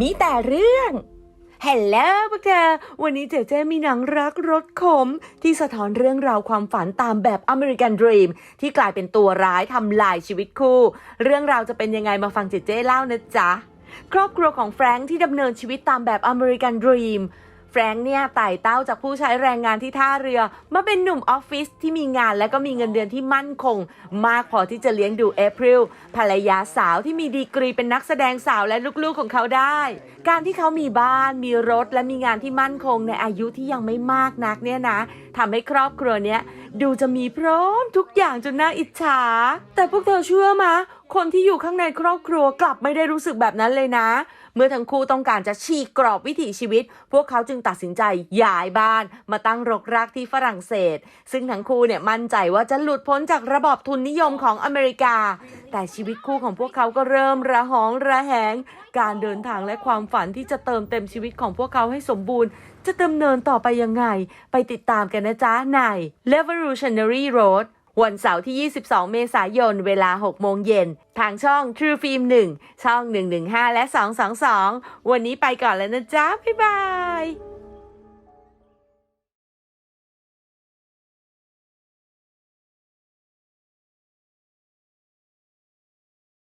มีแต่เรื่องเฮลโลพวกเธอวันนี้เจเจมีหนังรักรสขม ที่สะท้อนเรื่องราวความฝันตามแบบอเมริกันดรีมที่กลายเป็นตัวร้ายทำลายชีวิตคู่ เรื่องราวจะเป็นยังไงมาฟังเจเจเล่านะจ๊ะ ครอบครัวของแฟรงค์ที่ดำเนินชีวิตตามแบบอเมริกันดรีม แฟรงค์เนี่ยไต่เต้าจากผู้ใช้แรงงานที่ท่าเรือ มาเป็นหนุ่มออฟฟิศที่มีงานและก็มีเงินเดือนที่มั่นคง มากพอที่จะเลี้ยงดูเอพริลภรรยาสาวที่มีดีกรีเป็นนักแสดงสาวและลูกๆของเขาได้ การที่เขามีบ้าน มีรถและมีงานที่มั่นคงในอายุที่ยังไม่มากนักเนี่ยนะทำให้ครอบครัวเนี้ยดูจะมีพร้อมทุกอย่างจนน่าอิจฉา แต่พวกเธอเชื่อมะคนที่อยู่ข้างในครอบครัวกลับไม่ได้รู้สึกแบบนั้นเลยนะ เมื่อทั้งคู่ต้องการจะฉีกกรอบวิถีชีวิต พวกเขาจึงตัดสินใจย้ายบ้าน มาตั้งรกรากที่ฝรั่งเศส ซึ่งทั้งคู่เนี่ยมั่นใจว่าจะหลุดพ้นจากระบอบทุนนิยมของอเมริกา แต่ชีวิตคู่ของพวกเขาก็เริ่มระหองระแหง การเดินทางและความฝันที่จะเติมเต็มชีวิตของพวกเขาให้สมบูรณ์ จะดำเนินต่อไปยังไง ไปติดตามกันนะจ๊ะใน Revolutionary Road วันเสาร์ที่ 22 เมษายน เวลา 6 โมงเย็น ทางช่อง True Film 1 ช่อง 115 และ 222 วันนี้ไปก่อนแล้วนะจ๊ะ บ๊ายบาย